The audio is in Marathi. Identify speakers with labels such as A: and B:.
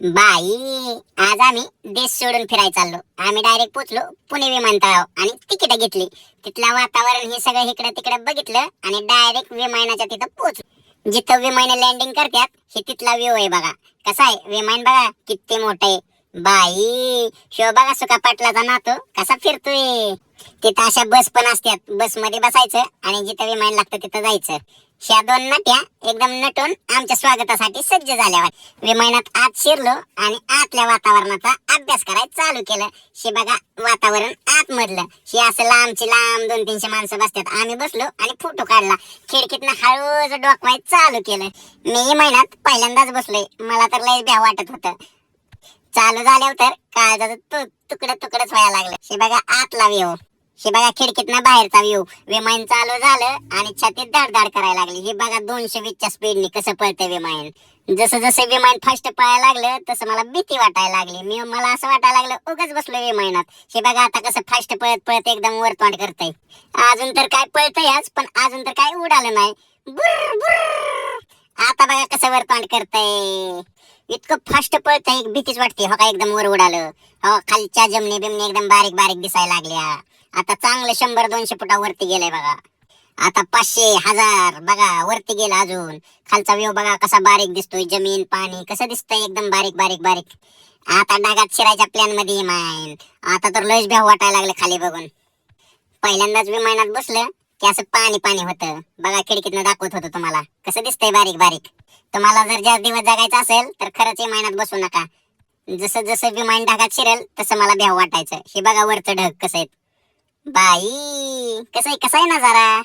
A: बाई आज आम्ही देश सोडून फिरायला चाललो. आम्ही डायरेक्ट पोचलो पुणे विमानतळावर आणि तिकीट घेतली. तिथलं वातावरण हे सगळं इकडे तिकडे बघितलं आणि डायरेक्ट विमानाच्या तिथं पोचलो जिथं विमान लँडिंग करतात हे तिथला व्ह्यू आहे बघा. कसा आहे? विमान बघा किती मोठं आहे. बाई शो बघा सुका पाटलाचा नातो कसा फिरतोय. तिथं अशा बस पण असतात. बसमध्ये बसायचं आणि जिथं विमान लागतं तिथं जायचं. ह्या दोन नट्या एकदम नटून आमच्या स्वागतासाठी सज्ज झाल्यावर विमानात आत शिरलो आणि आतल्या वातावरणाचा अभ्यास करायला चालू केलं. शे बघा वातावरण आतमधलं हे असं लांबची लांब दोन तीनशे माणसं बसतात. आम्ही बसलो आणि फोटो काढला. खिडकीतनं हळूच डोकवाय चालू केलं. मी महिन्यात पहिल्यांदाच बसलोय. मला तर लय भ्या वाटत होतं. चालू झाल्यावर तर काळजाचं तु तुकडं तुकडच व्हायला लागलं. शे बघा आतला व्यव हे बघा खिडकीतनं बाहेरचा व्ह्यू विमान चालू झालं आणि छातीत धाड करायला लागली. हे बघा दोनशे वीसच्या स्पीडने कसं पळतंय विमान जसं जसं विमान फास्ट पळायला लागलं तसं मला भीती वाटायला लागली. मी मला असं वाटायला लागलं उगाच बसलो विमानात. हे बघा आता कसं फास्ट पळत पळत एकदम वरतोंड करतंय. अजून तर काय पळतंयच पण अजून तर काय उडालं नाही. आता बघा कसं वरतोंड करतंय. इतकं फास्ट पळत एक भीतीच वाटते. हो का एकदम वर उडालं. हो खालच्या जमनी बिमणी एकदम बारीक बारीक दिसायला लागल्या. आता चांगलं शंभर दोनशे फुटावरती गेलंय बघा. आता पाचशे हजार बघा वरती गेला अजून. खालचा व्यू बघा कसा बारीक दिसतोय. जमीन पाणी कसं दिसतंय एकदम बारीक बारीक बारीक. आता डागात शिरायच्या प्लॅनमध्ये विमान आता तर लयच भ्याव वाटायला लागले खाली बघून. पहिल्यांदाच विमानात बसलं. की असं पाणी पाणी होतं. बघा खिडकीतनं दाखवत होतं तुम्हाला. कसं दिसतंय बारीक बारीक. तुम्हाला जर जास्त दिवस जगायचं असेल तर खरंच विमानात बसू नका. जसं जसं विमान ढगात शिरेल तसं मला भ्याव वाटायचं. हे बघा वरचं ढग कसं आहे बाई कसं आहे? कसं आहे नजारा?